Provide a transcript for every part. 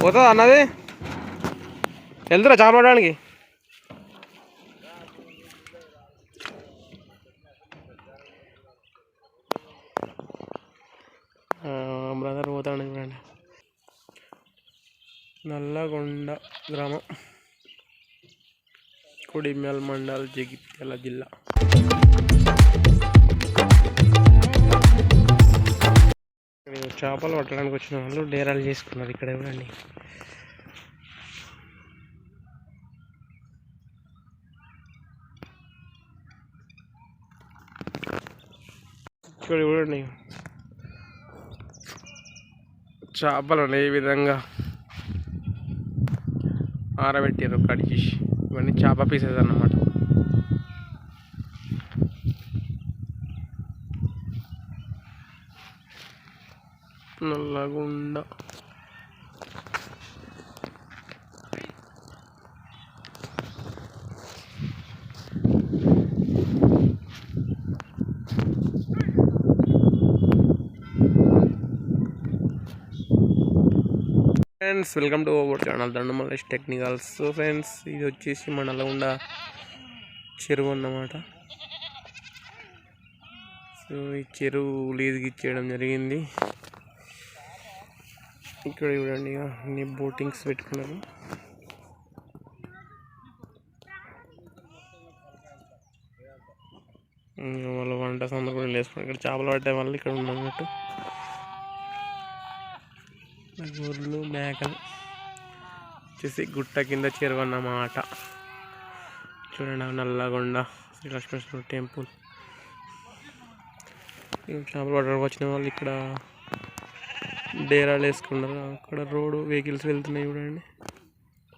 పోతుందా అన్నది వెళ్తురా చేప పడడానికి బ్రదర్ పోతాడు చూడండి నల్లగొండ గ్రామం కొడిమ్యాల్ మండల్ జగిత్యాల జిల్లా చేపలు పట్టడానికి వచ్చిన వాళ్ళు డేరాలు చేసుకున్నారు ఇక్కడ చూడండి ఇక్కడ చూడండి. చేపలు ఏ విధంగా ఆరబెట్టారు కడిచి ఇవన్నీ చేప పీసెస్ అన్నమాట. Nallagunda friends welcome to our channel Dandamallesh technicals so friends ఇది వచ్చేసి మన నల్లగొండ చెరువు అన్నమాట. సో ఈ చెరువు లీజ్కి ఇచ్చేయడం జరిగింది. ఇక్కడ చూడండి అన్ని బోటింగ్స్ పెట్టుకున్నారు. ఇంకా వాళ్ళ వంట సందర్భం కూడా వేసుకున్నారు ఇక్కడ చేపలు పట్టే వాళ్ళు ఇక్కడ ఉన్నట్టు. గొర్రెలు మేకలు. వచ్చేసి గుట్ట కింద చెరువు చూడండి నల్లగొండ శ్రీ లక్ష్మేశ్వర టెంపుల్ చేపలు పట్టడానికి వచ్చిన వాళ్ళు ఇక్కడ. డేరాలు వేసుకున్నారు అక్కడ రోడ్డు వెహికల్స్ వెళ్తున్నాయి చూడండి.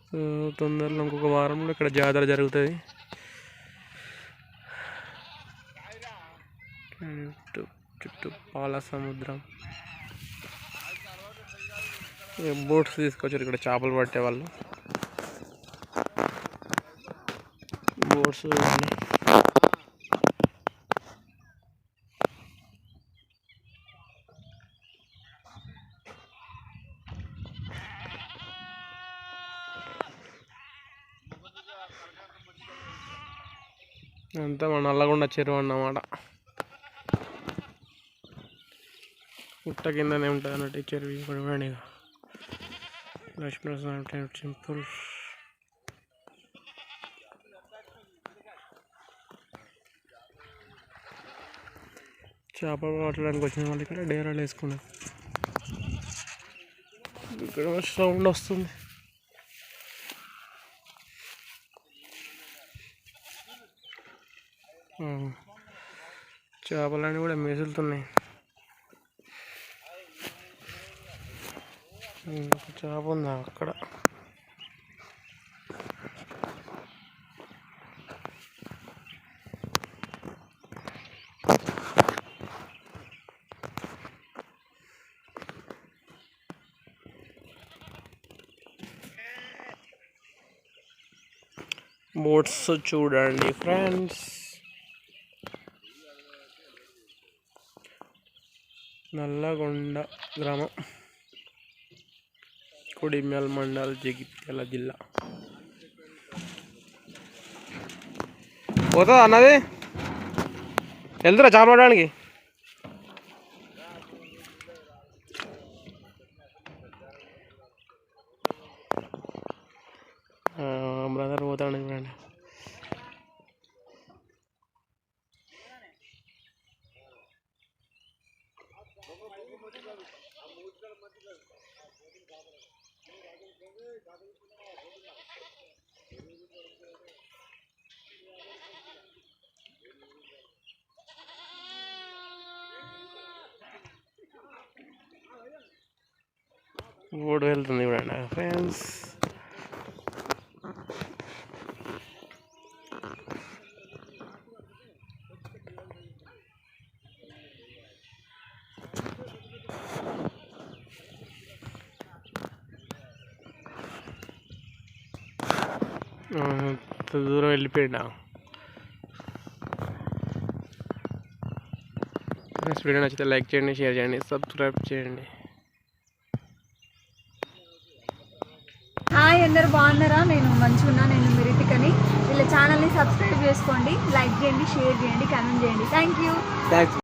సో తొందరలో ఇంకొక వారంలో ఇక్కడ జాతర జరుగుతుంది. చుట్టూ చుట్టూ పాల సముద్రం. బోట్స్ తీసుకొచ్చారు ఇక్కడ చేపలు పట్టే వాళ్ళు. బోట్స్ అంతా మన నల్లగొండ చెరువు అన్నమాట. గుట్ట కిందనే ఉంటుంది అన్నట్టు ఈ చెరువు ఇక్కడ చూడండి ఇక. లక్ష్మీనరసింహ టెంపుల్. చేపలు పట్టడానికి వచ్చిన వాళ్ళు ఇక్కడ డేరాలు వేసుకున్నారు. ఇక్కడ సౌండ్ వస్తుంది. ఆ, చేపలన్నీ కూడా మెసులుతున్నాయి ఒక చేప ఉందా అక్కడ బోట్స్ చూడండి ఫ్రెండ్స్ నల్లగొండ గ్రామం కొడిమ్యాల్ మండల్ జగిత్యాల జిల్లా పోతుందా అన్నది వెళ్తురా చేప పడడానికి బ్రదర్ పోతాడు ఓడి బోర్డు వెళ్తుంది చూడండి ఫ్రెండ్స్ దూరం వెళ్ళిపోయినా ఫ్రెండ్స్ వీడియో నచ్చితే లైక్ చేయండి షేర్ చేయండి సబ్స్క్రైబ్ చేయండి. హాయ్ అందరు బాగున్నారా? నేను మంచిగా నేను మిరిటికని వీళ్ళ ఛానల్ని సబ్స్క్రైబ్ చేసుకోండి లైక్ చేయండి షేర్ చేయండి కామెంట్ చేయండి. Thank you thanks